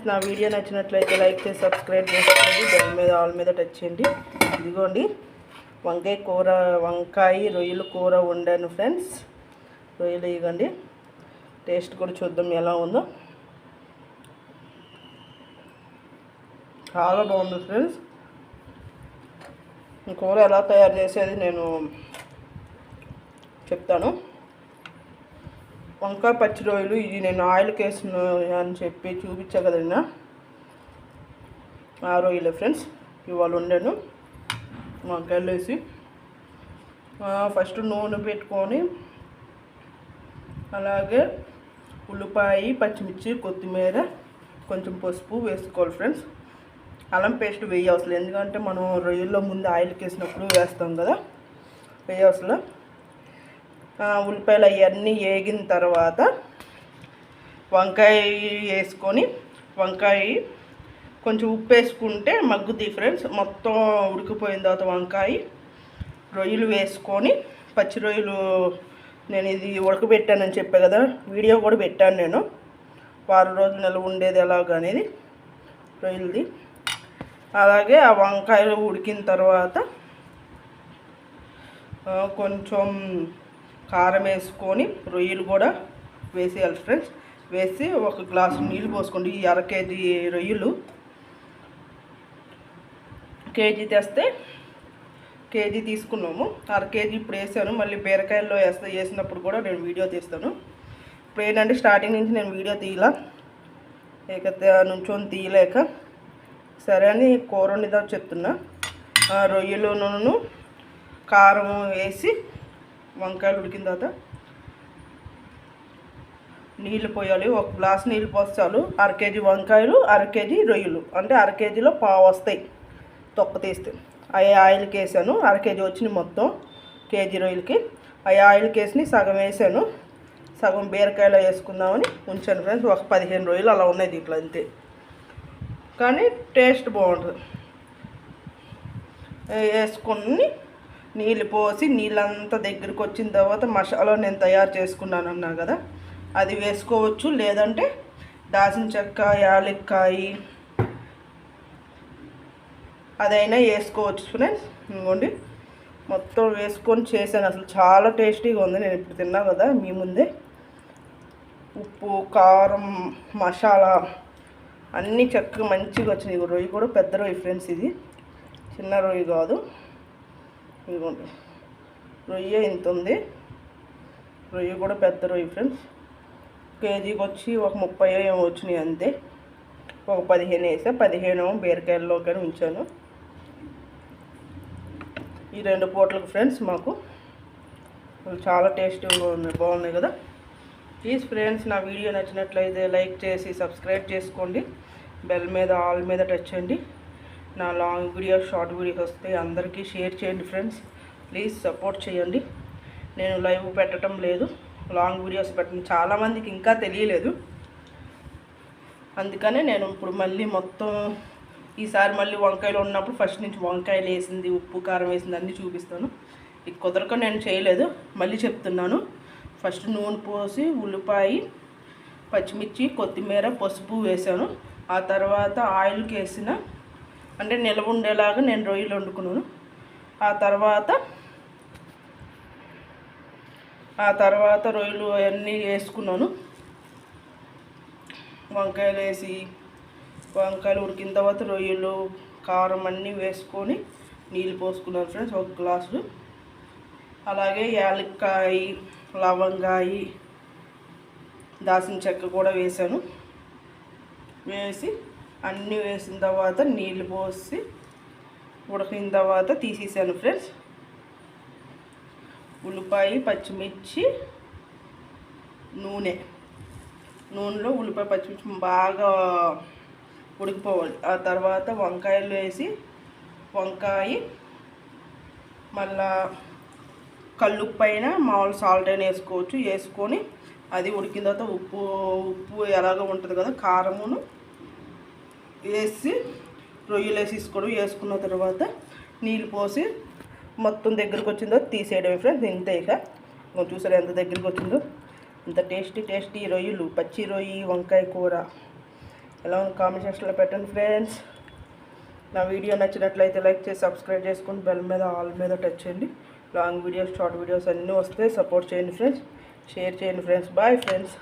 Friends నా video నచ్చినట్లయితే like చేసి సబ్స్క్రైబ్ చేసుకోండి. దాని మీద ఆల్ మీద టచ్ చేయండి. ఇదిగోండి వంకాయ కూర వంకాయ రొయ్యలు కూర వండాను ఫ్రెండ్స్. రొయ్యలు ఇవ్వండి. టేస్ట్ కూడా చూద్దాం ఎలా ఉందో. చాలా బాగుంది ఫ్రెండ్స్. కూర ఎలా తయారు చేసేది నేను చెప్తాను. వంకాయ పచ్చి రొయ్యలు ఇది నేను ఆయిల్కి వేసిన అని చెప్పి చూపించా కదన్నా ఆ రొయ్యలే ఫ్రెండ్స్ ఇవాళ వండాను. వంకాయలు వేసి ఫస్ట్ నూనె పెట్టుకొని అలాగే ఉల్లిపాయ పచ్చిమిర్చి కొత్తిమీర కొంచెం పసుపు వేసుకోవాలి ఫ్రెండ్స్. అల్లం పేస్ట్ వేయవసలు ఎందుకంటే మనం రొయ్యల్లో ముందు ఆయిల్కి వేసినప్పుడు వేస్తాం కదా వేయవసలు. ఉల్లిపాయలు అవన్నీ వేగిన తర్వాత వంకాయ వేసుకొని వంకాయ కొంచెం ఉప్పు వేసుకుంటే మగ్గుద్ది ఫ్రెండ్స్. మొత్తం ఉడికిపోయిన తర్వాత వంకాయ రొయ్యలు వేసుకొని పచ్చి రొయ్యలు నేను ఇది ఉడకబెట్టానని చెప్పే కదా వీడియో కూడా పెట్టాను నేను. వారం రోజులు నెల ఉండేది ఎలాగనేది రొయ్యలది. అలాగే ఆ వంకాయలు ఉడికిన తర్వాత కొంచెం కారం వేసుకొని రొయ్యలు కూడా వేసేయాలి ఫ్రెండ్స్ వేసి ఒక గ్లాసు నీళ్ళు పోసుకోండి. ఈ అర కేజీ రొయ్యలు కేజీ తెస్తే కేజీ తీసుకున్నాము. అర కేజీ ఇప్పుడు వేసాను. మళ్ళీ బీరకాయల్లో వేస్తా వేసినప్పుడు కూడా నేను వీడియో తీస్తాను. ఇప్పుడు ఏంటంటే స్టార్టింగ్ నుంచి నేను వీడియో తీయలా. ఇక నుంచొని తీయలేక. సరే అని కూర వండిదా చెప్తున్నా. రొయ్యలు నూనెను కారం వేసి వంకాయలు ఉడికిన తర్వాత నీళ్ళు పోయాలి. ఒక గ్లాస్ నీళ్ళు పోస్తాలు అర కేజీ వంకాయలు అర కేజీ రొయ్యలు. అంటే అర కేజీలో పావు వస్తాయి తొక్క తీస్తే. అవి ఆయిల్కి వేసాను అర కేజీ వచ్చినాయి మొత్తం కేజీ రొయ్యలకి. అవి ఆయిల్కి వేసి సగం వేసాను. సగం బీరకాయలో వేసుకుందామని ఉంచాను ఫ్రెండ్స్. ఒక పదిహేను రోజులు అలా ఉన్నాయి దీంట్లో అంతే. కానీ టేస్ట్ బాగుంటుంది. వేసుకొని నీళ్ళు పోసి నీళ్ళంతా దగ్గరికి వచ్చిన తర్వాత మసాలా నేను తయారు చేసుకున్నాను అన్నా కదా అది వేసుకోవచ్చు. లేదంటే దాసిన చెక్క యాలక్కాయ అదైనా వేసుకోవచ్చు ఫ్రెండ్స్. ఇంకోండి మొత్తం వేసుకొని చేశాను. అసలు చాలా టేస్టీగా ఉంది. నేను ఇప్పుడు తిన్నా కదా మీ ముందే. ఉప్పు కారం మసాలా అన్నీ చక్కగా మంచిగా వచ్చినాయి. రొయ్యి కూడా పెద్ద రొయ్యి ఫ్రెండ్స్ ఇది. చిన్న రొయ్యి కాదు. ఇదిగోండి. రొయ్య ఇంత ఉంది. రొయ్య కూడా పెద్ద రొయ్య ఫ్రెండ్స్. కేజీకి వచ్చి ఒక ముప్పై ఏమో వచ్చినాయి అంతే. ఒక పదిహేను వేసా. పదిహేను బీరకాయల్లో కానీ ఉంచాను. ఈ రెండు పూటలకు ఫ్రెండ్స్ మాకు. చాలా టేస్టీగా ఉన్నాయి. బాగున్నాయి కదా. ప్లీజ్ ఫ్రెండ్స్ నా వీడియో నచ్చినట్లయితే లైక్ చేసి సబ్స్క్రైబ్ చేసుకోండి. బెల్ మీద ఆల్ మీద టచ్ చేయండి. నా లాంగ్ వీడియోస్ షార్ట్ వీడియోస్ వస్తే అందరికీ షేర్ చేయండి ఫ్రెండ్స్. ప్లీజ్ సపోర్ట్ చేయండి. నేను లైవ్ పెట్టడం లేదు. లాంగ్ వీడియోస్ పెట్టడం చాలామందికి ఇంకా తెలియలేదు. అందుకనే నేను ఇప్పుడు మళ్ళీ మొత్తం ఈసారి మళ్ళీ వంకాయలు ఉన్నప్పుడు ఫస్ట్ నుంచి వంకాయలు వేసింది ఉప్పు కారం వేసింది అన్నీ చూపిస్తాను. ఇది కుదరక నేను చేయలేదు. మళ్ళీ చెప్తున్నాను. ఫస్ట్ నూనె పోసి ఉల్లిపాయ పచ్చిమిర్చి కొత్తిమీర పసుపు వేసాను. ఆ తర్వాత ఆయిల్కి వేసిన అంటే నిలవ ఉండేలాగా నేను రొయ్యలు వండుకున్నాను. ఆ తర్వాత ఆ తర్వాత రొయ్యలు అన్నీ వేసుకున్నాను. వంకాయలు వేసి వంకాయలు ఉడికిన తర్వాత రొయ్యలు కారం అన్నీ వేసుకొని నీళ్ళు పోసుకున్నాను ఫ్రెండ్స్ ఒక గ్లాసులు అలాగే యాలక్కాయ లవంగాయ దాసిన చెక్క కూడా వేసాను వేసి అన్నీ వేసిన తర్వాత నీళ్ళు పోసి ఉడికిన తర్వాత తీసేసాను ఫ్రెండ్స్. ఉల్లిపాయ పచ్చిమిర్చి నూనె. నూనెలో ఉల్లిపాయ పచ్చిమిర్చి బాగా ఉడికిపోవాలి. ఆ తర్వాత వంకాయలు వేసి వంకాయ మళ్ళా కళ్ళు పైన మామూలు సాల్ట్ అయినా వేసుకోవచ్చు. వేసుకొని అది ఉడికిన తర్వాత ఉప్పు ఉప్పు ఎలాగో ఉంటుంది కదా కారమును వేసి రొయ్యలు వేసి తీసుకోవడం వేసుకున్న తర్వాత నీళ్ళు పోసి మొత్తం దగ్గరికి వచ్చిందో తీసేయడమే ఫ్రెండ్స్ ఇంతే ఇక. చూసారు ఎంత దగ్గరికి వచ్చిందో? ఇంత టేస్టీ టేస్టీ రొయ్యలు పచ్చి రొయ్యి వంకాయ కూర. ఎలా ఉంది కామెంట్ సెక్షన్లో పెట్టండి ఫ్రెండ్స్. నా వీడియో నచ్చినట్లయితే లైక్ చేసి సబ్స్క్రైబ్ చేసుకుని బెల్ మీద ఆల్ మీద టచ్ చేయండి. లాంగ్ వీడియోస్ షార్ట్ వీడియోస్ అన్నీ వస్తాయి సపోర్ట్ చేయండి ఫ్రెండ్స్. షేర్ చేయండి ఫ్రెండ్స్. Bye friends.